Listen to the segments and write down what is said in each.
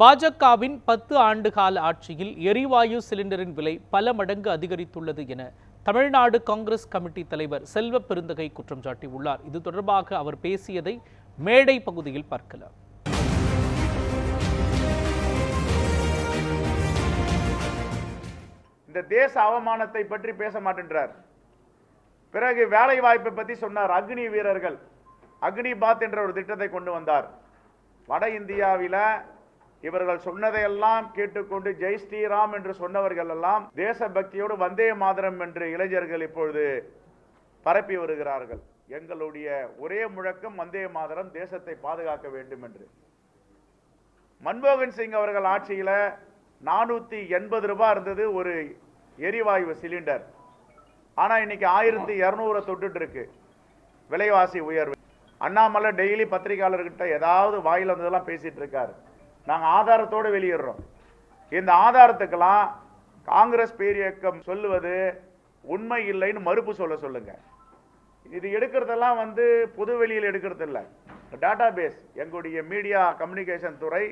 பாஜகவின் பத்து ஆண்டுகால ஆட்சியில் எரிவாயு சிலிண்டரின் விலை பல மடங்கு அதிகரித்துள்ளது என தமிழ்நாடு காங்கிரஸ் கமிட்டி தலைவர் செல்வ பெருந்தகை குற்றம் சாட்டியுள்ளார். இது தொடர்பாக அவர் பேசியதை மேடை பகுதியில் பார்க்கலாம். இந்த தேச அவமானத்தை பற்றி பேச மாட்டேன்றார். பிறகு வேலை வாய்ப்பை பத்தி சொன்னார் அக்னி வீரர்கள். அக்னி பாத் என்ற ஒரு திட்டத்தை கொண்டு வந்தார். வட இந்தியாவில் இவர்கள் சொன்னதையெல்லாம் கேட்டுக்கொண்டு ஜெய் ஸ்ரீராம் என்று சொன்னவர்கள் எல்லாம் தேசபக்தியோடு வந்தே மாதரம் என்று இளைஞர்கள் இப்பொழுது பரப்பி வருகிறார்கள். எங்களுடைய ஒரே முழக்கம் வந்தே மாதரம் தேசத்தை பாதுகாக்க வேண்டும் என்று. மன்மோகன் சிங் அவர்கள் ஆட்சியில் நானூற்றி எண்பது ரூபாய் இருந்தது ஒரு எரிவாயு சிலிண்டர். ஆனால் இன்னைக்கு ஆயிரத்தி இரநூறு தொட்டுட்டு இருக்கு விலைவாசி உயர்வு. அண்ணாமலை டெய்லி பத்திரிகையாளர்கிட்ட ஏதாவது வாயில் வந்ததெல்லாம் பேசிட்டு இருக்காரு. நாங்கள் ஆதாரத்தோடு வெளியிடுறோம் இந்த ஆதாரத்துக்கெல்லாம் காங்கிரஸ் பேரியக்கம் சொல்லுவது உண்மை இல்லைன்னு மறுப்பு சொல்ல சொல்லுங்க. இது எடுக்கிறதெல்லாம் வந்து பொது வெளியில் எடுக்கிறது இல்லை டேட்டா பேஸ் எங்களுடைய மீடியா கம்யூனிகேஷன் துறை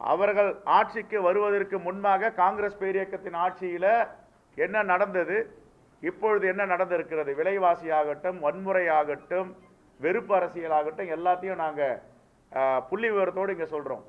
அவர்கள் ஆட்சிக்கு வருவதற்கு முன்பாக காங்கிரஸ் பேரியக்கத்தின் ஆட்சியில் என்ன நடந்தது இப்பொழுது என்ன நடந்திருக்கிறது விலைவாசி ஆகட்டும் வன்முறை ஆகட்டும் வெறுப்பு அரசியல் ஆகட்டும் எல்லாத்தையும் நாங்கள் புள்ளி விவரத்தோடு இங்கே சொல்கிறோம்